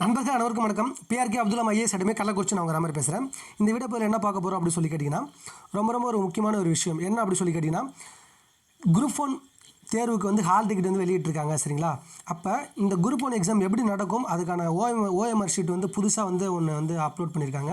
நண்பர்கள் அனைவருக்கும் வணக்கம். பிஆர்கே அப்துல்லாம் ஐஏஎஸ் அடிமே கள்ளக்குறிச்சி நான் உங்கள் மாதிரி பேசுகிறேன் இந்த வீடியோ பதில் என்ன பார்க்க போகிறோம் அப்படின்னு சொல்லி கேட்டிங்கன்னா ரொம்ப ரொம்ப ஒரு முக்கியமான ஒரு விஷயம். என்ன அப்படி சொல்லி கேட்டிங்கன்னா குரூப் ஒன் தேர்வுக்கு வந்து ஹால் டிக்கெட் வந்து வெளியிட்டிருக்காங்க சரிங்களா? அப்போ இந்த குரூப் ஒன் எக்ஸாம் எப்படி நடக்கும்? அதுக்கான ஓஎம் ஓஎம்ஆர் ஷீட் வந்து புதுசாக வந்து ஒன்று வந்து அப்லோட் பண்ணியிருக்காங்க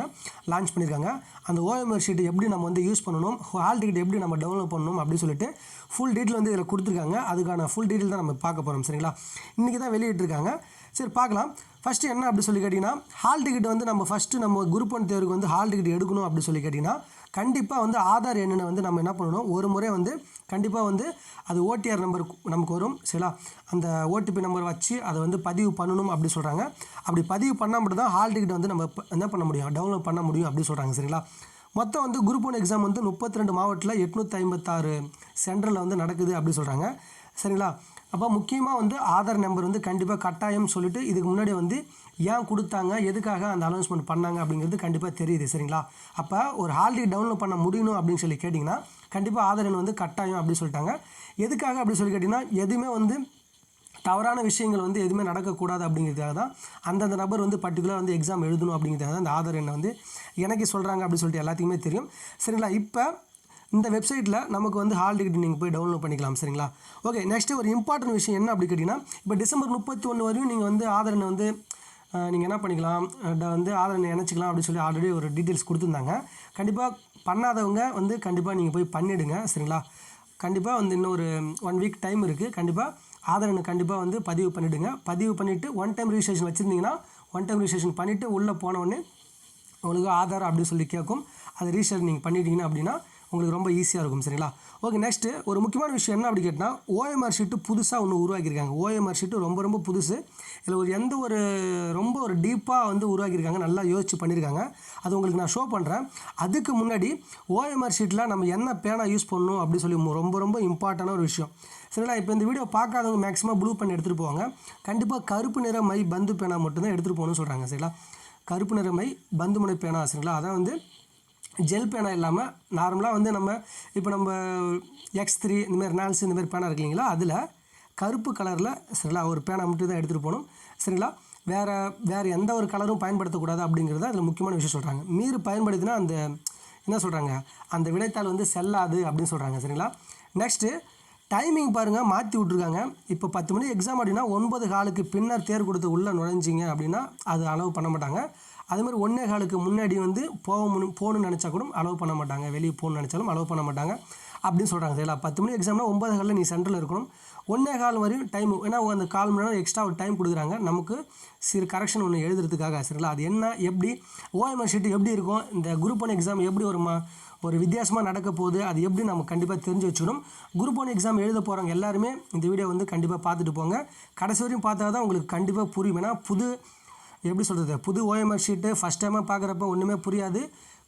லான்ச் பண்ணியிருக்காங்க அந்த ஓஎம்ஆர் ஷீட் எப்படி நம்ம வந்து யூஸ் பண்ணணும்? ஹால் டிக்கெட் எப்படி நம்ம டவுன்லோட் பண்ணணும்? அப்படின்னு சொல்லிட்டு ஃபுல் டீட்டெயில் வந்து இதில் கொடுத்துருக்காங்க. அதுக்கான ஃபுல் டீட்டெயில் தான் நம்ம பார்க்க போகிறோம் சரிங்களா? இன்றைக்கி தான் வெளியிட்டிருக்காங்க. சரி பார்க்கலாம். ஃபஸ்ட்டு என்ன அப்படி சொல்லி கேட்டிங்கன்னா ஹால் டிக்கெட் வந்து நம்ம ஃபஸ்ட்டு நம்ம குரூப் ஒன் தேர்வுக்கு வந்து ஹால் டிக்கெட் எடுக்கணும் அப்படி சொல்லி கேட்டிங்கன்னா கண்டிப்பாக வந்து ஆதார் எண்ணை வந்து நம்ம என்ன பண்ணணும்? ஒரு முறை வந்து கண்டிப்பாக வந்து அது ஓடிஆர் நம்பர் நமக்கு வரும். சரிங்களா அந்த ஓடிபி நம்பர் வச்சு அதை வந்து பதிவு பண்ணணும் அப்படி சொல்கிறாங்க அப்படி பதிவு பண்ணால் மட்டும் தான் ஹால் டிக்கெட் வந்து நம்ம என்ன பண்ண முடியும்? டவுன்லோட் பண்ண முடியும் அப்படி சொல்கிறாங்க சரிங்களா? மொத்தம் வந்து குரூப் ஒன் எக்ஸாம் வந்து முப்பத்தி ரெண்டு மாவட்டத்தில் எட்நூற்றி ஐம்பத்தாறு சென்டரில் வந்து நடக்குது அப்படி சொல்கிறாங்க சரிங்களா? அப்போ முக்கியமாக வந்து ஆதார் நம்பர் வந்து கண்டிப்பாக கட்டாயம் சொல்லிட்டு இதுக்கு முன்னாடி வந்து ஏன் கொடுத்தாங்க எதுக்காக அந்த அனௌன்ஸ்மெண்ட் பண்ணாங்க அப்படிங்கிறது கண்டிப்பாக தெரியுது சரிங்களா? அப்போ ஒரு ஹால்டி டவுன்லோட் பண்ண முடியணும் அப்படின்னு சொல்லி கேட்டிங்கன்னா கண்டிப்பாக ஆதார் எண் வந்து கட்டாயம் அப்படின்னு சொல்லிட்டாங்க. எதுக்காக அப்படி சொல்லி கேட்டிங்கன்னா எதுவுமே வந்து தவறான விஷயங்கள் வந்து எதுவுமே நடக்கக்கூடாது அப்படிங்கிறதுக்காக தான் அந்தந்த நபர் வந்து பர்டிகுலர் வந்து எக்ஸாம் எழுதணும் அப்படிங்கிறதுக்காக தான் அந்த ஆதார் எண்ணை வந்து எனக்கு சொல்கிறாங்க அப்படின்னு சொல்லிட்டு எல்லாத்துக்குமே தெரியும். சரிங்களா? இப்போ இந்த வெப்சைட்டில் நமக்கு வந்து ஹால் டிக்கெட் நீங்கள் போய் டவுன்லோட் பண்ணிக்கலாம் சரிங்களா? ஓகே நெக்ஸ்ட்டு ஒரு இம்பார்ட்டன்ட் விஷயம் என்ன அப்படி கேட்டிங்கன்னா இப்போ டிசம்பர் முப்பத்தி ஒன்று வரையும் நீங்கள் வந்து ஆதார் எண்ணை வந்து நீங்கள் என்ன பண்ணிக்கலாம்? ட- வந்து ஆதார் எண்ணை இணைச்சிக்கலாம் அப்படின்னு சொல்லி ஆல்ரெடி ஒரு டீட்டெயில்ஸ் கொடுத்துருந்தாங்க. கண்டிப்பாக பண்ணாதவங்க வந்து கண்டிப்பாக நீங்கள் போய் பண்ணிவிடுங்க சரிங்களா? கண்டிப்பாக வந்து இன்னும் ஒரு ஒன் வீக் டைம் இருக்குது கண்டிப்பாக ஆதார் எண்ணை கண்டிப்பாக வந்து பதிவு பண்ணிவிடுங்க பதிவு பண்ணிவிட்டு ஒன் டைம் ரிஜிஸ்ட்ரேஷன் வச்சுருந்தீங்கன்னா ஒன் டைம் ரிஜிஸ்ட்ரேஷன் பண்ணிவிட்டு உள்ளே போனவுடனே உங்களுக்கு ஆதார் அப்படின்னு சொல்லி கேட்கும். அதை ரீசெட் நீங்கள் பண்ணிட்டீங்கன்னா அப்படின்னா உங்களுக்கு ரொம்ப ஈஸியாக இருக்கும் சரிங்களா? ஓகே நெக்ஸ்ட்டு ஒரு முக்கியமான விஷயம் என்ன அப்படி கேட்டால் ஓஎம்ஆர் ஷீட்டு புதுசாக ஒன்று உருவாக்கியிருக்காங்க. ஓஎம்ஆர் ஷீட்டு ரொம்ப ரொம்ப புதுசு. இதில் ஒரு எந்த ஒரு ரொம்ப ஒரு டீப்பாக வந்து உருவாக்கியிருக்காங்க நல்லா யோசிச்சு பண்ணியிருக்காங்க. அது உங்களுக்கு நான் ஷோ பண்ணுறேன் அதுக்கு முன்னாடி ஓஎம்ஆர் ஷீட்டில் நம்ம என்ன பேனா யூஸ் பண்ணணும் அப்படின்னு சொல்லி ரொம்ப ரொம்ப இம்பார்ட்டண்டான ஒரு விஷயம். சரிங்களா? இப்போ இந்த வீடியோ பார்க்காதவங்க மேக்ஸிமம் ப்ளூ பண்ணி எடுத்துகிட்டு போவாங்க கண்டிப்பாக கருப்பு நிற மை பந்து பேனா மட்டும்தான் எடுத்துகிட்டு போகணும்னு சொல்கிறாங்க சரிங்களா? கருப்பு நிற மை பந்து முனை பேனா சரிங்களா? அதான் வந்து ஜெல் பேனா இல்லாமல் நார்மலாக வந்து நம்ம இப்போ நம்ம எக்ஸ் த்ரீ இந்தமாதிரி நால்ஸ் இந்தமாதிரி பேனா இருக்கு இல்லைங்களா? அதில் கருப்பு கலரில் சரிங்களா ஒரு பேனா மட்டும் தான் எடுத்துகிட்டு போகணும். சரிங்களா? வேறு வேறு எந்த ஒரு கலரும் பயன்படுத்தக்கூடாது அப்படிங்கிறத அதில் முக்கியமான விஷயம் சொல்கிறாங்க மீறி பயன்படுத்தினா அந்த என்ன சொல்கிறாங்க அந்த விடைத்தாள் வந்து செல்லாது அப்படின்னு சொல்கிறாங்க சரிங்களா? நெக்ஸ்ட்டு டைமிங் பாருங்கள் மாற்றி விட்ருக்காங்க இப்போ பத்து மணி எக்ஸாம் அப்படின்னா ஒன்பது காலுக்கு பின்னர் தேர் கொடுத்து உள்ளே நுழைஞ்சிங்க அப்படின்னா அது அளவு பண்ண மாட்டாங்க. அதே மாதிரி ஒன்றே காலுக்கு முன்னாடி வந்து போக முன்னு போகணும்னு நினச்சா கூட அலோவ் பண்ண மாட்டாங்க. வெளியே போகணும்னு நினச்சாலும் அலோவ் பண்ண மாட்டாங்க. அப்படின்னு சொல்கிறாங்க சரிங்களா பத்து மணி எக்ஸாம்னா ஒன்பது காலில் நீ சென்டரில் இருக்கணும். ஒன்றே கால் வரையும் டைம் ஏன்னா அந்த கால் மணி நேரம் எக்ஸ்ட்ரா ஒரு டைம் கொடுக்குறாங்க. நமக்கு சிறு கரெக்ஷன் ஒன்று எழுதுறதுக்காக சரிங்களா? அது என்ன எப்படி ஓஎம்ஆர் ஷீட் எப்படி இருக்கும்? இந்த குரூப் ஒன் எக்ஸாம் எப்படி ஒரு மா ஒரு வித்தியாசமாக நடக்க போகுது? அது எப்படி நம்ம கண்டிப்பாக தெரிஞ்சு வச்சுக்கணும். குரூப் ஒன் எக்ஸாம் எழுத போகிறவங்க எல்லாருமே இந்த வீடியோ வந்து கண்டிப்பாக பார்த்துட்டு போங்க. கடைசி வரையும் பார்த்தா தான் உங்களுக்கு கண்டிப்பாக புரியும். ஏன்னா புது எப்படி சொல்கிறது புது ஓஎம்ஆர் ஷீட்டு ஃபஸ்ட் டைமாக பார்க்குறப்ப ஒன்றுமே புரியாது.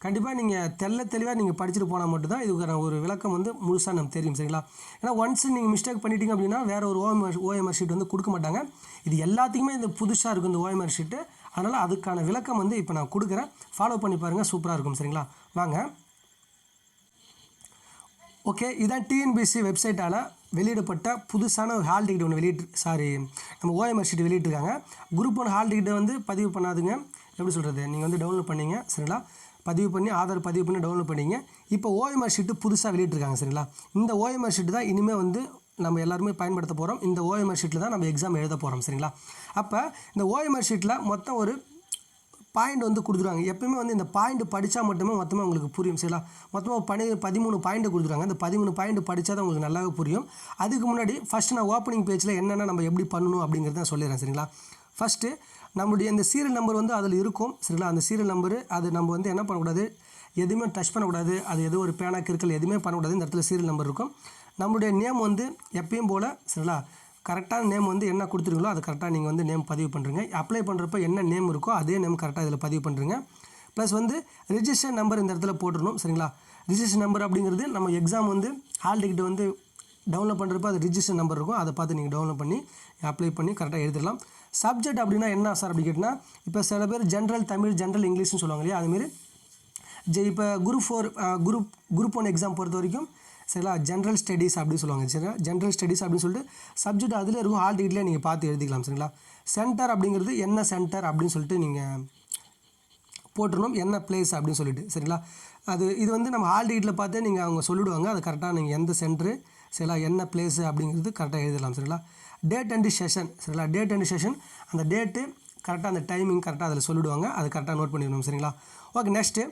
கண்டிப்பாக நீங்கள் தெள்ள தெளிவாக நீங்கள் படிச்சுட்டு போனால் மட்டும்தான் இதுக்கான ஒரு விளக்கம் வந்து முழுசாக நமக்கு தெரியும் சரிங்களா? ஏன்னா ஒன்ஸ் நீங்கள் மிஸ்டேக் பண்ணிட்டீங்க அப்படின்னா வேறு ஒரு ஓஎம்ஆர் ஓஎம்ஆர் ஷீட் வந்து கொடுக்க மாட்டாங்க. இது எல்லாத்துக்குமே இந்த புதுசாக இருக்கும் இந்த ஓஎம்ஆர் ஷீட்டு அதனால் அதுக்கான விளக்கம் வந்து இப்போ நான் கொடுக்குறேன். ஃபாலோ பண்ணி பாருங்கள் சூப்பராக இருக்கும் சரிங்களா? வாங்க. ஓகே இதான் டிஎன்பிசி வெப்சைட்டால் வெளியிடப்பட்ட புதுசான ஒரு ஹால் டிக்கெட் ஒன்று வெளியிட்டு சாரி நம்ம ஓஎம்ஆர் ஷீட் வெளியிட்டிருக்காங்க. குரூப் ஒன் ஹால் டிக்கெட்டை வந்து பதிவு பண்ணாதுங்க. எப்படி சொல்கிறது நீங்கள் வந்து டவுன்லோட் பண்ணீங்க சரிங்களா? பதிவு பண்ணி ஆதார் பதிவு பண்ணி டவுன்லோட் பண்ணிங்க. இப்போ ஓஎம்ஆர் ஷீட்டு புதுசாக வெளியிட்டிருக்காங்க சரிங்களா? இந்த ஓஎம்ஆர் ஷீட்டு தான் இனிமேல் வந்து நம்ம எல்லாருமே பயன்படுத்த போகிறோம் இந்த ஓஎம்ஆர் ஷீட்டில் தான் நம்ம எக்ஸாம் எழுத போகிறோம் சரிங்களா? அப்போ இந்த ஓஎம்ஆர் ஷீட்டில் மொத்தம் ஒரு பாயிண்ட் வந்து கொடுத்துருவாங்க எப்பயுமே வந்து இந்த பாயிண்ட் படித்தா மட்டுமே மொத்தமாக உங்களுக்கு புரியும் சரிங்களா? மொத்தமாக பனி பதிமூணு பாயிண்ட் கொடுத்துருவாங்க அந்த பதிமூணு பாயிண்ட் படித்தா தான் உங்களுக்கு நல்லாவே புரியும். அதுக்கு முன்னாடி ஃபஸ்ட்டு நான் ஓப்பனிங் பேஜில் என்னென்ன நம்ம எப்படி பண்ணணும் அப்படிங்கிறத சொல்லிடுறேன் சரிங்களா? ஃபஸ்ட்டு நம்மளுடைய இந்த சீரியல் நம்பர் வந்து அதில் இருக்கும் சரிங்களா? அந்த சீரியல் நம்பரு அது நம்ம வந்து என்ன பண்ணக்கூடாது? எதுவுமே டச் பண்ணக்கூடாது. அது எதுவும் ஒரு பேனா கிருக்கல் எதுவுமே பண்ணக்கூடாது. இந்த இடத்துல சீரியல் நம்பர் இருக்கும். நம்மளுடைய நேம் வந்து எப்பயும் போல் சரிங்களா? கரெக்டான நேம் வந்து என்ன கொடுத்துருங்களோ அது கரெக்டாக நீங்கள் வந்து நேம் பதிவு பண்ணுறீங்க அப்ளை பண்ணுறப்ப என்ன நேம் இருக்கோ அதே நேம் கரெக்டாக இதில் பதிவு பண்ணுறீங்க ப்ளஸ் வந்து ரிஜிஸ்டர் நம்பர் இந்த இடத்துல போட்டுடணும் சரிங்களா? ரிஜிஸ்டர் நம்பர் அப்படிங்கிறது நம்ம எக்ஸாம் வந்து ஹால் டிக்கெட் வந்து டவுன்லோட் பண்ணுறப்ப அது ரிஜிஸ்டர் நம்பர் இருக்கும். அதை பார்த்து நீங்கள் டவுன்லோட் பண்ணி அப்ளை பண்ணி கரெக்டாக எழுதிடலாம். சப்ஜெக்ட் அப்படின்னா என்ன சார் அப்படி கேட்டால் இப்போ சில பேர் ஜென்ரல் தமிழ் ஜென்ரல் இங்கிலீஷ்னு சொல்லுவாங்க இல்லையா? அதுமாரி ஜெ இப்போ group four group group one exam பொறுத்த வரைக்கும் சரிங்களா? ஜென்ரல் ஸ்டடீஸ் அப்படின்னு சொல்லுவாங்க. சரிங்களா? ஜென்ரல் ஸ்டடீஸ் அப்படின்னு சொல்லிட்டு சப்ஜெக்ட் அதில் இருக்கும். ஹால் டிக்கெட்லேயே நீங்கள் பார்த்து எழுதிக்கலாம். சரிங்களா? சென்டர் அப்படிங்கிறது என்ன சென்டர் அப்படின்னு சொல்லிட்டு நீங்கள் போட்டுருணும் என்ன பிளேஸ் அப்படின்னு சொல்லிட்டு. சரிங்களா? அது இது வந்து நம்ம ஹால் டிக்கெட்டில் பார்த்தே நீங்கள் அவங்க சொல்லிவிடுவாங்க அது கரெக்டாக நீங்கள் எந்த சென்ட்ரு சரிங்களா? என்ன பிளேஸு அப்படிங்கிறது கரெக்டாக எழுதலாம் சரிங்களா? டேட் அண்ட் செஷன் சரிங்களா? டேட் அண்ட் செஷன் அந்த டேட்டு கரெக்டாக அந்த டைமிங் கரெக்டாக அதில் சொல்லிவிடுவாங்க அது கரெக்டாக நோட் பண்ணிடணும் சரிங்களா? Okay next.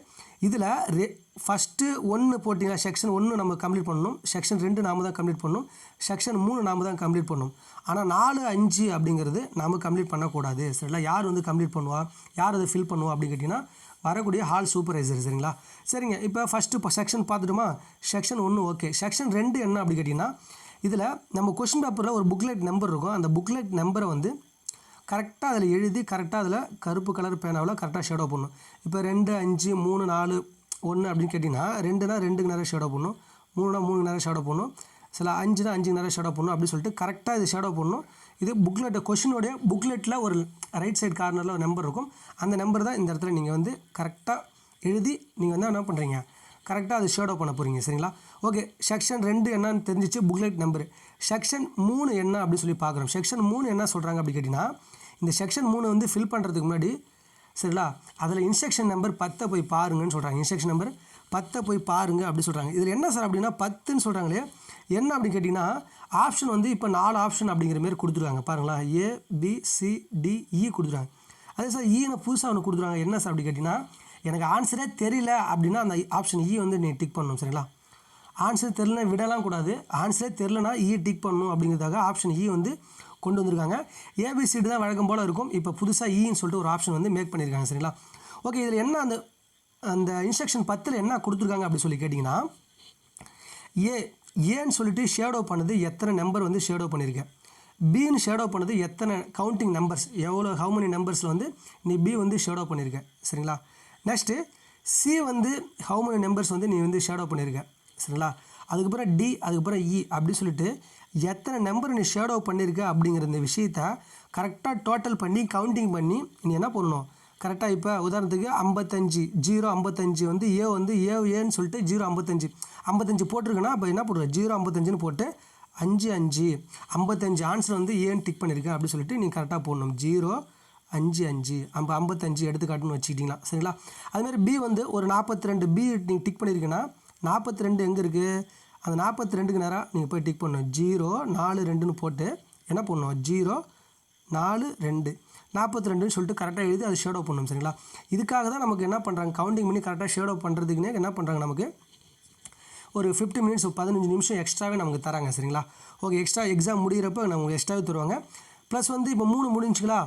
இதில் ரெ ஃபஸ்ட்டு ஒன்று போட்டிங்கன்னா செக்ஷன் ஒன்று நம்ம கம்ப்ளீட் பண்ணணும். செக்ஷன் ரெண்டு நாம தான் கம்ப்ளீட் பண்ணணும். செக்ஷன் மூணு நாம தான் கம்ப்ளீட் பண்ணணும். ஆனால் நாலு அஞ்சு அப்படிங்கிறது நாம் கம்ப்ளீட் பண்ணக்கூடாது சரிங்களா? யார் வந்து கம்ப்ளீட் பண்ணுவா? யார் அதை ஃபில் பண்ணுவா அப்படின்னு கேட்டிங்கன்னா வரக்கூடிய ஹால் சூப்பர்வைசர் சரிங்களா? சரிங்க இப்போ ஃபஸ்ட்டு இப்போ செக்ஷன் பார்த்துட்டுமா? செக்ஷன் ஒன்று ஓகே. செக்ஷன் ரெண்டு என்ன அப்படி கேட்டிங்கன்னா இதில் நம்ம கொஷின் பேப்பரில் ஒரு புக்லெட் நம்பர் இருக்கும். அந்த புக்லெட் நம்பரை வந்து கரெக்டாக அதில் எழுதி கரெக்டாக அதில் கருப்பு கலர் பேனாவில் கரெக்டாக ஷேடோ பண்ணணும் இப்போ ரெண்டு அஞ்சு மூணு நாலு ஒன்று அப்படின்னு கேட்டிங்கன்னா ரெண்டுனா ரெண்டுக்கு நேரம் ஷேடோ பண்ணணும் மூணுனா மூணு நேரம் ஷேடோ பண்ணணும் சில அஞ்சுனா அஞ்சுக்கு நேரம் ஷேடோ பண்ணணும் அப்படின்னு சொல்லிட்டு கரெக்டாக இது ஷேடோ பண்ணணும் இது புக்லெட்டை கொஷினோடைய புக்லெட்டில் ஒரு ரைட் சைடு கார்னரில் ஒரு நம்பர் இருக்கும். அந்த நம்பர் தான் இந்த இடத்துல நீங்கள் வந்து கரெக்டாக எழுதி நீங்கள் வந்து என்ன பண்ணுறீங்க கரெக்டாக அது ஷேடோ பண்ண போகிறீங்க சரிங்களா? ஓகே செக்ஷன் ரெண்டு என்னன்னு தெரிஞ்சிச்சு புக்லெட் நம்பர் செக்ஷன் மூணு என்ன அப்படின்னு சொல்லி பார்க்குறோம். செக்ஷன் மூணு என்ன சொல்கிறாங்க அப்படி கேட்டிங்கன்னா இந்த செக்ஷன் மூணு வந்து ஃபில் பண்ணுறதுக்கு முன்னாடி சரிங்களா? அதில் இன்ஸ்ட்ரக்ஷன் நம்பர் பத்தை போய் பாருங்கன்னு சொல்கிறாங்க இன்ஸ்ட்ரக்ஷன் நம்பர் பத்தை போய் பாருங்கள் அப்படின்னு சொல்கிறாங்க இதில் என்ன சார் அப்படின்னா பத்துன்னு சொல்கிறாங்களே என்ன அப்படின்னு கேட்டிங்கன்னா ஆப்ஷன் வந்து இப்போ நாலு ஆப்ஷன் அப்படிங்கிற மாதிரி கொடுத்துருக்காங்க. பாருங்களா A B C D E e கொடுத்துருக்காங்க. அதே சார் ஈன்னு e புதுசாக ஒன்று கொடுத்துருவாங்க என்ன சார் அப்படி கேட்டிங்கன்னா எனக்கு ஆன்சரே தெரியல அப்படின்னா அந்த ஆப்ஷன் இ e வந்து நீ டிக் பண்ணணும் சரிங்களா? ஆன்சர் தெரிலனா விடலாம் கூடாது. ஆன்சரே தெரிலனா இ டிக் பண்ணணும் அப்படிங்கிறதுக்காக ஆப்ஷன் இ e வந்து கொண்டு வந்திருக்காங்க. ஏபிசிடி தான் வழக்கம் போல் இருக்கும். இப்போ புதுசாக ஈன்னு e சொல்லிட்டு ஒரு ஆப்ஷன் வந்து மேக் பண்ணியிருக்காங்க சரிங்களா? ஓகே இதில் என்ன அந்த அந்த இன்ஸ்ட்ரக்ஷன் பத்தில் என்ன கொடுத்துருக்காங்க அப்படின்னு சொல்லி கேட்டிங்கன்னா ஏ ஏன்னு சொல்லிட்டு ஷேடோ பண்ணது எத்தனை நம்பர் வந்து ஷேடோ பண்ணியிருக்கேன்? பின்னு ஷேடோ பண்ணது எத்தனை கவுண்டிங் நம்பர்ஸ் எவ்வளோ ஹவு மெனி நம்பர்ஸில் வந்து நீ பி வந்து ஷேடோ பண்ணியிருக்க சரிங்களா? நெக்ஸ்ட்டு சி வந்து ஹவு மெனி நம்பர்ஸ் வந்து நீ வந்து ஷேடோ பண்ணியிருக்க சரிங்களா? அதுக்கப்புறம் டி அதுக்கப்புறம் இ அப்படின்னு சொல்லிட்டு எத்தனை நம்பர் நீ ஷேடோ பண்ணியிருக்க அப்படிங்கிற இந்த விஷயத்த கரெக்டாக டோட்டல் பண்ணி கவுண்டிங் பண்ணி நீ என்ன பண்ணணும்? கரெக்டாக இப்போ உதாரணத்துக்கு ஐம்பத்தஞ்சு ஜீரோ ஐம்பத்தஞ்சு வந்து ஏ வந்து ஏ ஏன்னு சொல்லிட்டு ஜீரோ ஐம்பத்தஞ்சு. ஐம்பத்தஞ்சு போட்டிருக்குன்னா அப்போ என்ன போடுற? ஜீரோ ஐம்பத்தஞ்சுன்னு போட்டு அஞ்சு அஞ்சு. ஐம்பத்தஞ்சு ஆன்சர் வந்து ஏன்னு டிக் பண்ணியிருக்கேன் அப்படின்னு சொல்லிட்டு நீ கரெக்டாக போடணும். ஜீரோ அஞ்சு அஞ்சு. ஐம்ப ஐம்பத்தஞ்சு எடுத்துக்காட்டுன்னு வச்சுக்கிட்டிங்களா. சரிங்களா? அதுமாதிரி பி வந்து ஒரு நாற்பத்தி ரெண்டு பி நீங்கள் டிக் பண்ணியிருக்கீங்கன்னா நாற்பத்தி ரெண்டு எங்கே இருக்குது அந்த நாற்பத்தி ரெண்டுக்கு நேரம் நீங்கள் போய் டிக் பண்ணணும். ஜீரோ நாலு ரெண்டுன்னு போட்டு என்ன பண்ணணும்? ஜீரோ நாலு ரெண்டு. நாற்பத்தி ரெண்டுன்னு சொல்லிட்டு கரெக்டாக எழுதி அதை ஷேடோ பண்ணணும். சரிங்களா? இதுக்காக தான் நமக்கு என்ன பண்ணுறாங்க கவுண்டிங் பண்ணி கரெக்டாக ஷேடோ பண்ணுறதுக்குன்னே என்ன பண்ணுறாங்க நமக்கு? ஒரு ஃபிஃப்டி மினிட்ஸ் பதினஞ்சு நிமிஷம் எக்ஸ்ட்ராவே நமக்கு தராங்க. சரிங்களா? ஓகே எக்ஸ்ட்ரா எக்ஸாம் முடிகிறப்ப நமக்கு எக்ஸ்ட்ராவே தருவாங்க. ப்ளஸ் வந்து இப்போ மூணு முடிஞ்சுங்களா?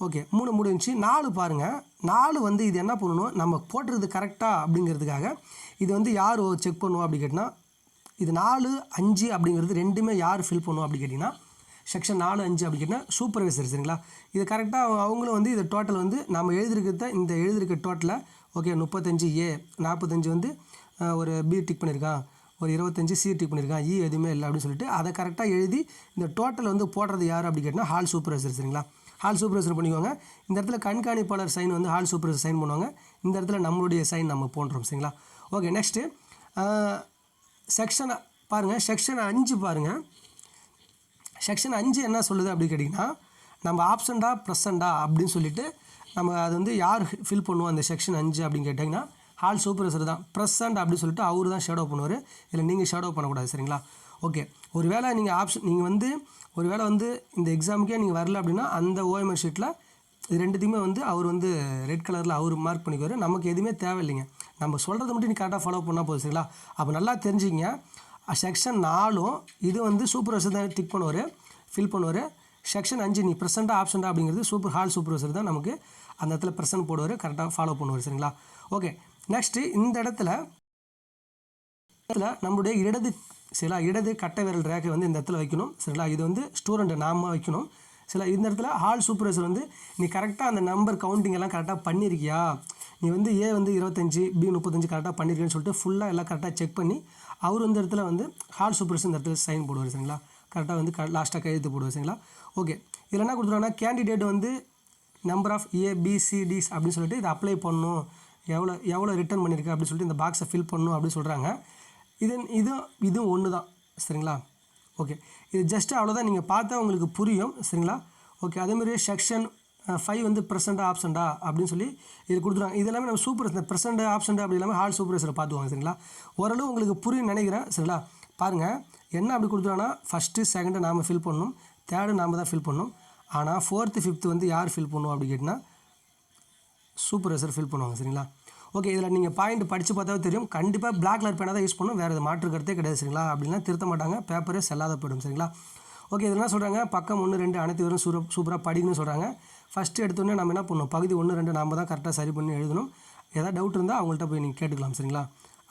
ஓகே மூணு முடிஞ்சு நாலு பாருங்கள் நாலு வந்து இது என்ன பண்ணணும்? நம்ம போட்டுறது கரெக்டாக அப்படிங்கிறதுக்காக இது வந்து யார் செக் பண்ணுவோம் அப்படி கேட்டிங்கன்னா இது நாலு அஞ்சு அப்படிங்கிறது ரெண்டுமே யார் ஃபில் பண்ணுவோம் அப்படி கேட்டிங்கன்னா செக்ஷன் நாலு அஞ்சு அப்படி கேட்டிங்கன்னா சூப்பர்வைசர் சரிங்களா? இது கரெக்டாக அவங்களும் வந்து இது டோட்டல் வந்து நம்ம எழுதிருக்கிறத இந்த எழுதிருக்க டோட்டலை ஓகே முப்பத்தஞ்சு ஏ நாற்பத்தஞ்சு வந்து ஒரு பி டிக் பண்ணியிருக்கான் ஒரு இருபத்தஞ்சு சி டிக் பண்ணியிருக்கான் இ e எதுவுமே இல்லை அப்படின்னு சொல்லிட்டு அதை கரெக்டாக எழுதி இந்த டோட்டல் வந்து போடுறது யார் அப்படி கேட்டிங்கன்னா ஹால் சூப்பர்வைசர் சரிங்களா? ஹால் சூப்பர்வைசர் பண்ணிக்கோங்க. இந்த இடத்துல கண்காணிப்பாளர் சைன் வந்து ஹால் சூப்பர்வைசர் சைன் பண்ணுவாங்க. இந்த இடத்துல நம்மளுடைய சைன் நம்ம போடுறோம் சரிங்களா? ஓகே நெக்ஸ்ட்டு செக்ஷன் பாருங்கள் செக்ஷன் அஞ்சு பாருங்கள் செக்ஷன் அஞ்சு என்ன சொல்லுது அப்படின்னு கேட்டிங்கன்னா நம்ம ஆப்ஷன்டா ப்ரெசண்டா அப்படின்னு சொல்லிட்டு நம்ம அது வந்து யார் ஃபில் பண்ணுவோம் அந்த செக்ஷன் அஞ்சு அப்படின்னு கேட்டிங்கன்னா ஹால் சூப்பர்வைசர் தான். ப்ரெசண்ட் அப்படின்னு சொல்லிட்டு அவர் தான் ஷேடோ பண்ணுவார். இல்லை நீங்கள் ஷேடோ பண்ணக்கூடாது சரிங்களா? ஓகே ஒரு வேளை நீங்கள் ஆப்ஷன் நீங்கள் வந்து ஒரு வேளை வந்து இந்த எக்ஸாமுக்கே நீங்கள் வரல அப்படின்னா அந்த ஓஎம்ஆர் ஷீட்டில் இது ரெண்டுத்தையுமே வந்து அவர் வந்து ரெட் கலரில் அவர் மார்க் பண்ணிக்குவார். நமக்கு எதுவுமே தேவையில்லைங்க. நம்ம சொல்கிறத மட்டும் நீ கரெக்டாக ஃபாலோ பண்ணால் போதும் சரிங்களா? அப்போ நல்லா தெரிஞ்சுங்க செக்ஷன் நாலும் இது வந்து சூப்பர்வைசர் தான் டிக் பண்ணுவார் ஃபில் பண்ணுவார். செக்ஷன் அஞ்சு நீ ப்ரெசென்ட்டாக ஆப்ஷன்டா அப்படிங்கிறது சூப்பர் ஹால் சூப்பர்வைசர் தான் நமக்கு அந்த இடத்துல ப்ரெசென்ட் போடுவார் கரெக்டாக ஃபாலோ பண்ணுவார் சரிங்களா? ஓகே நெக்ஸ்ட்டு இந்த இடத்துல இடத்துல நம்மளுடைய இடது சில இடது கட்டை விரல் ரேகை வந்து இந்த இடத்துல வைக்கணும். சரிங்களா? இது வந்து ஸ்டூடெண்ட் நாம வைக்கணும். சில இந்த இடத்துல ஹால் சூப்பர்வைசர் வந்து நீ கரெக்டாக அந்த நம்பர் கவுண்டிங் எல்லாம் கரெக்டாக பண்ணியிருக்கியா நீ வந்து ஏ வந்து இருபத்தஞ்சி பி முப்பத்தஞ்சு கரெக்டாக பண்ணியிருக்கேன்னு சொல்லிட்டு ஃபுல்லாக எல்லாம் கரெக்டாக செக் பண்ணி அவர் இந்த இடத்துல வந்து ஹால் சூப்பர்வைசர் இந்த இடத்துல சைன் போடுவார். சரிங்களா? கரெக்டாக வந்து க லாஸ்ட்டாக கையெழுத்து போடுவார். சரிங்களா? ஓகே இதில் என்ன கொடுத்துருவாங்கன்னா கேண்டிடேட் வந்து நம்பர் ஆஃப் ஏபிசிடிஸ் அப்படின்னு சொல்லிட்டு இதை அப்ளை பண்ணணும். எவ்வளோ எவ்வளோ ரிட்டர்ன் பண்ணியிருக்கேன் அப்படின்னு சொல்லிட்டு இந்த பாக்ஸை ஃபில் பண்ணணும் அப்படின்னு சொல்கிறாங்க இது இது இதுவும் ஒன்று தான் சரிங்களா? ஓகே இது ஜஸ்ட்டு அவ்வளோதான் நீங்கள் பார்த்தா உங்களுக்கு புரியும். சரிங்களா? ஓகே அதேமாதிரி செக்ஷன் ஃபைவ் வந்து ப்ரெசண்டா ஆப்ஷன்டா அப்படின்னு சொல்லி இது கொடுத்துருவாங்க. இது எல்லாமே நம்ம சூப்பர் ப்ரெசண்ட் ஆப்ஷண்டா அப்படி இல்லாமல் ஹால் சூப்பர்வைசரை பார்த்துவாங்க சரிங்களா? ஓரளவு உங்களுக்கு புரியும் நினைக்கிறேன். சரிங்களா? பாருங்கள் என்ன அப்படி கொடுத்துருவாங்கன்னா ஃபஸ்ட்டு செகண்டை நாம் ஃபில் பண்ணணும். தேர்டு நாம் தான் ஃபில் பண்ணணும். ஆனால் ஃபோர்த்து ஃபிஃப்த்து வந்து யார் ஃபில் பண்ணுவோம் அப்படி கேட்டிங்கன்னா சூப்பர்வைசர் ஃபில் பண்ணுவாங்க. சரிங்களா? ஓகே இதில் நீங்கள் பாயிண்ட் படித்து பார்த்தாவே தெரியும். கண்டிப்பாக பிளாக் கலர் பேனாக தான் யூஸ் பண்ணணும். வேறு மாற்று கருத்தே கிடையாது சரிங்களா? அப்படின்னா திருத்த மாட்டாங்க. பேப்பரே செல்லாத போயிடும் சரிங்களா? ஓகே இதில் என்ன சொல்கிறாங்க பக்கம் ஒன்று ரெண்டு அனைத்து வரும் சூப்பர் சூப்பராக படிக்கணும்னு சொல்கிறாங்க ஃபஸ்ட்டு எடுத்தோடனே நம்ம என்ன பண்ணணும்? பகுதி ஒன்று ரெண்டு நம்ம தான் கரெக்டாக சரி பண்ணி எழுதணும். ஏதாவது டவுட் இருந்தால் அவங்கள்ட்ட போய் நீங்கள் கேட்டுக்கலாம் சரிங்களா?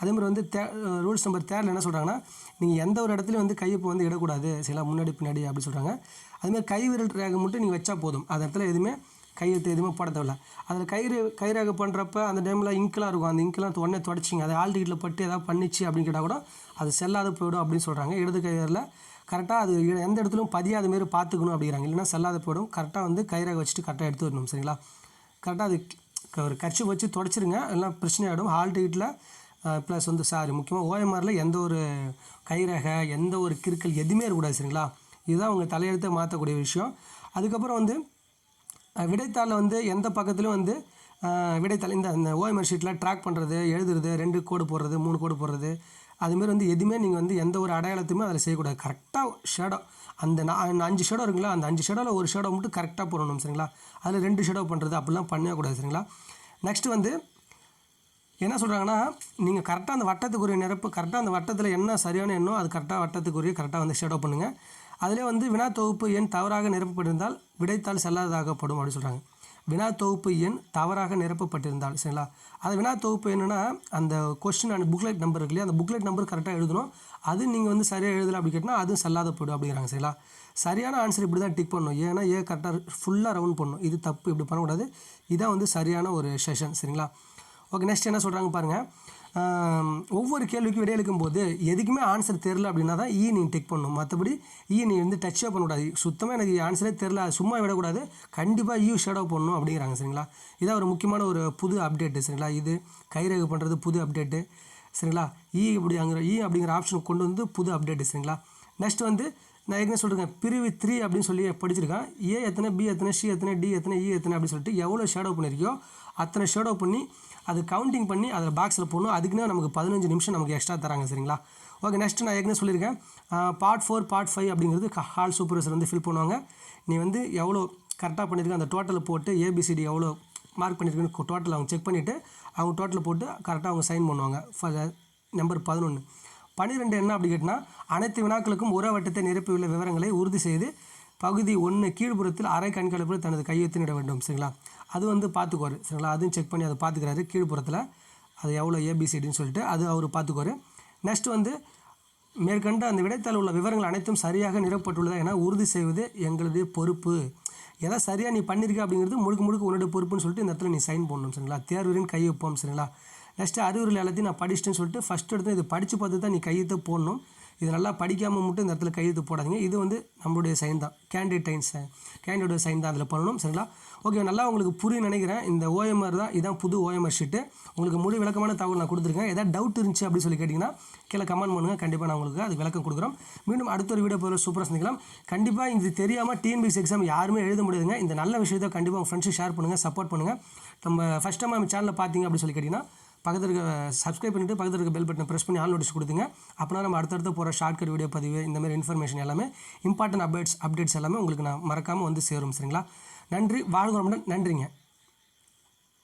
அதேமாதிரி வந்து தே ரூல்ஸ் நம்பர் தேர்டில் என்ன சொல்கிறாங்கன்னா நீங்கள் எந்த ஒரு இடத்துலையும் வந்து கையப்போ வந்து இடக்கூடாது சரிங்களா? முன்னாடி பின்னாடி அப்படி சொல்கிறாங்க அதுமாதிரி கை விரல் ரேகை மட்டும் நீங்கள் வச்சா போதும். அந்த இடத்துல எதுவுமே கையெழுத்து எதுவுமே போட தேவையில்ல. அதில் கயிறு கயிறாக பண்ணுறப்ப அந்த டைமில் இங்கெலாம் இருக்கும். அந்த இங்கெலாம் உடனே தொடச்சிங்க. அதை ஆல் டிக்கெட்டில் பட்டு எதாவது பண்ணிச்சு அப்படின்னு கேட்டால் கூட அது செல்லாத போயிடும் அப்படின்னு சொல்கிறாங்க இடது கயிறில் கரெக்டாக அது எந்த இடத்துலையும் பதியாத மாரி பார்த்துக்கணும் அப்படிங்கிறாங்க. இல்லைன்னா செல்லாத போயிடும். கரெக்டாக வந்து கயிறாக வச்சுட்டு கரெக்டாக எடுத்து வரணும். சரிங்களா? கரெக்டாக அது க- ஒரு கட்சி வச்சு தொடச்சிருங்க. எல்லாம் பிரச்சனை ஆகிடும் ஹால் டிக்கெட்டில் ப்ளஸ் வந்து சாரி முக்கியமாக ஓஎம்ஆரில் எந்த ஒரு கைரக எந்த ஒரு கிறுக்கல் எதுவுமே இருக்கக்கூடாது. சரிங்களா? இதுதான் உங்கள் தலையெழுத்தை மாற்றக்கூடிய விஷயம். அதுக்கப்புறம் வந்து விடைத்தாளில் வந்து எந்த பக்கத்துலையும் வந்து விடைத்தாள் இந்த இந்த ஓஎம்ஆர் ஷீட்டில் ட்ராக் பண்ணுறது எழுதுறது ரெண்டு கோடு போடுறது மூணு கோடு போடுறது அதுமாரி வந்து எதுவுமே நீங்கள் வந்து எந்த ஒரு அடையாளத்தையுமே அதில் செய்யக்கூடாது. கரெக்டாக ஷேடோ அந்த நான் அஞ்சு ஷேடோ இருக்குங்களா அந்த அஞ்சு ஷேடோவில் ஒரு ஷேடோ மட்டும் கரெக்டாக போடணும் சரிங்களா? அதில் ரெண்டு ஷேடோ பண்ணுறது அப்படிலாம் பண்ணவே கூடாது சரிங்களா? நெக்ஸ்ட் வந்து என்ன சொல்கிறாங்கன்னா நீங்கள் கரெக்டாக அந்த வட்டத்துக்குரிய நிரப்பு கரெக்டாக அந்த வட்டத்தில் என்ன சரியான எண்ணோ அது கரெக்டாக வட்டத்துக்குரிய கரெக்டாக வந்து ஷேடோ பண்ணுங்கள் அதிலே வந்து வினா தொகுப்பு எண் தவறாக நிரப்பப்பட்டிருந்தால் விடைத்தாள் செல்லாததாகப்படும் அப்படின்னு சொல்கிறாங்க வினா தொகுப்பு எண் தவறாக நிரப்பப்பட்டிருந்தால் சரிங்களா? அது வினா தொகுப்பு என்னென்னா அந்த கொஸ்டின் அந்த புக்லெட் நம்பர் இருக்கு இல்லையா? அந்த புக்லெட் நம்பர் கரெக்டாக எழுதணும். அது நீங்கள் வந்து சரியாக எழுதலை அப்படி கேட்டால் அதுவும் செல்லாத போய்டும் அப்படிங்கிறாங்க சரிங்களா? சரியான ஆன்சர் இப்படி தான் டிக் பண்ணணும். ஏன்னா ஏ கரெக்டாக ஃபுல்லாக ரவுண்ட் பண்ணணும். இது தப்பு இப்படி பண்ணக்கூடாது. இதான் வந்து சரியான ஒரு செஷன் சரிங்களா? ஓகே நெக்ஸ்ட் என்ன சொல்கிறாங்க பாருங்கள் ஒவ்வொரு கேள்விக்கும் விடையளிக்கும் போது எதுக்குமே ஆன்சர் தெரில அப்படின்னா தான் ஈ நீ டிக் பண்ணணும். மற்றபடி ஈ e நீ வந்து டச்சே பண்ணக்கூடாது. சுத்தமாக எனக்கு ஆன்சரே தெரில சும்மா விடக்கூடாது. கண்டிப்பாக ஈ e ஷேடோ பண்ணணும் அப்படிங்கிறாங்க சரிங்களா? இதான் ஒரு முக்கியமான ஒரு புது அப்டேட்டு சரிங்களா? இது கைரேகை பண்ணுறது புது அப்டேட்டு சரிங்களா? ஈ அப்படிங்கிற இ அப்படிங்கிற ஆப்ஷன் கொண்டு வந்து புது அப்டேட்டு சரிங்களா? நெக்ஸ்ட் வந்து நான் ஏற்கனவே சொல்கிறேன் பிரிவு த்ரீ அப்படின்னு சொல்லி படிச்சிருக்கேன். ஏ எத்தனை பி எத்தனை சி எத்தனை டி எத்தனை இ எத்தனை அப்படின்னு சொல்லிட்டு எவ்வளோ ஷேடோ பண்ணியிருக்கியோ அத்தனை ஷேடோ பண்ணி அது கவுண்டிங் பண்ணி அதில் பாக்ஸில் போடணும். அதுக்குன்னே நமக்கு பதினஞ்சு நிமிஷம் நமக்கு எக்ஸ்ட்ரா தராங்க சரிங்களா? ஓகே நெக்ஸ்ட் நான் ஏற்கனவே சொல்லியிருக்கேன். பார்ட் ஃபோர் பார்ட் ஃபைவ் அப்படிங்கிறது ஹால் சூப்பர்வைசர் வந்து ஃபில் பண்ணுவாங்க. நீ வந்து எவ்வளோ கரெக்டாக பண்ணியிருக்க அந்த டோட்டலை போட்டு ஏபிசிடி எவ்வளோ மார்க் பண்ணியிருக்குன்னு டோட்டல் அவங்க செக் பண்ணிவிட்டு அவங்க டோட்டலை போட்டு கரெக்டாக அவங்க சைன் பண்ணுவாங்க. நம்பர் பதினொன்று பன்னிரெண்டு என்ன அப்படி கேட்டால் அனைத்து வினாக்களுக்கும் ஒரே வட்டத்தை நிரப்பியுள்ள விவரங்களை உறுதி செய்து பகுதி ஒன்று கீழ்ப்புறத்தில் அரை கண்காணிப்பில் தனது கையெழுத்தினிட வேண்டும் சரிங்களா? அது வந்து பார்த்துக்குவார். சரிங்களா? அதுவும் செக் பண்ணி அதை பார்த்துக்கிறாரு. கீழ்ப்புறத்தில் அது எவ்வளோ ஏபிசிடின்னு சொல்லிட்டு அது அவர் பார்த்துக்குவார். நெக்ஸ்ட் வந்து மேற்கண்ட அந்த விடைத்தாள் உள்ள விவரங்கள் அனைத்தும் சரியாக நிரப்பட்டுள்ளதா என உறுதி செய்வது எங்களுடைய பொறுப்பு. எதை சரியாக நீ பண்ணியிருக்க அப்படிங்கிறது முழுக்க முழுக்க உன்னுடைய பொறுப்புன்னு சொல்லிட்டு இந்த இடத்துல நீ சைன் பண்ணணும் சரிங்களா? தேர்வரின் கையொப்பம். சரிங்களா? நெக்ஸ்ட்டு அறிவுரைகள் எல்லாத்தையும் நான் படிச்சிட்டேன்னு சொல்லிட்டு ஃபஸ்ட் எடுத்து இது படித்து பார்த்து தான் நீ கையெழுத்து போடணும். இது நல்லா படிக்காமல் மட்டும் இந்த இடத்துல கையெழுத்து போடாதீங்க. இது வந்து நம்மளுடைய சைன் தான். கேண்டிடேட் சைன் கேண்டிடேட் சைன் தான் அதில் பண்ணணும் சரிங்களா? ஓகே நல்லா உங்களுக்கு புரியும் நினைக்கிறேன். இந்த ஓஎம்ஆர் தான் இதான் புது ஓஎம்ஆர் ஷீட்டு உங்களுக்கு முழு விளக்கமான தகவல் நான் கொடுத்துருக்கேன். ஏதாவது டவுட் இருந்துச்சு அப்படின்னு சொல்லி கேட்டிங்கன்னா கீழே கமெண்ட் பண்ணுங்கள் கண்டிப்பாக நான் உங்களுக்கு அது விளக்கம் கொடுக்குறோம் மீண்டும் அடுத்த ஒரு வீடியோ போகிற சூப்பராக சந்திக்கலாம். கண்டிப்பாக இது தெரியாமல் டிஎன்பிஎஸ் எக்ஸாம் யாருமே எழுத முடியாதுங்க. இந்த நல்ல விஷயத்தை கண்டிப்பாக உங்கள் ஃப்ரெண்ட்ஸுக்கு ஷேர் பண்ணுங்கள் சப்போர்ட் பண்ணுங்கள் நம்ம ஃபஸ்ட் டைம் நம்ம சேனலில் பார்த்தீங்க அப்படின்னு சொல்லி கேட்டிங்கன்னா பக்கத்தில் இருக்க சப்ஸ்கிரைப் பண்ணிட்டு பக்கத்தில் இருக்க பெல் பட்டனை ப்ரெஸ் பண்ணி ஆல் நோட்டிஸ் கொடுத்துங்க. அப்படின்னா நம்ம அடுத்தடுத்து போகிற ஷார்ட்கட் வீடியோ பதிவு இந்த மாதிரி இன்ஃபர்மேஷன் எல்லாமே இம்பார்ட்டன்ட் அப்டேட்ஸ் அப்டேட்ஸ் எல்லாமே உங்களுக்கு நான் மறக்காமல் வந்து சேரும் சரிங்களா? நன்றி வாழ்க நன்றிங்க.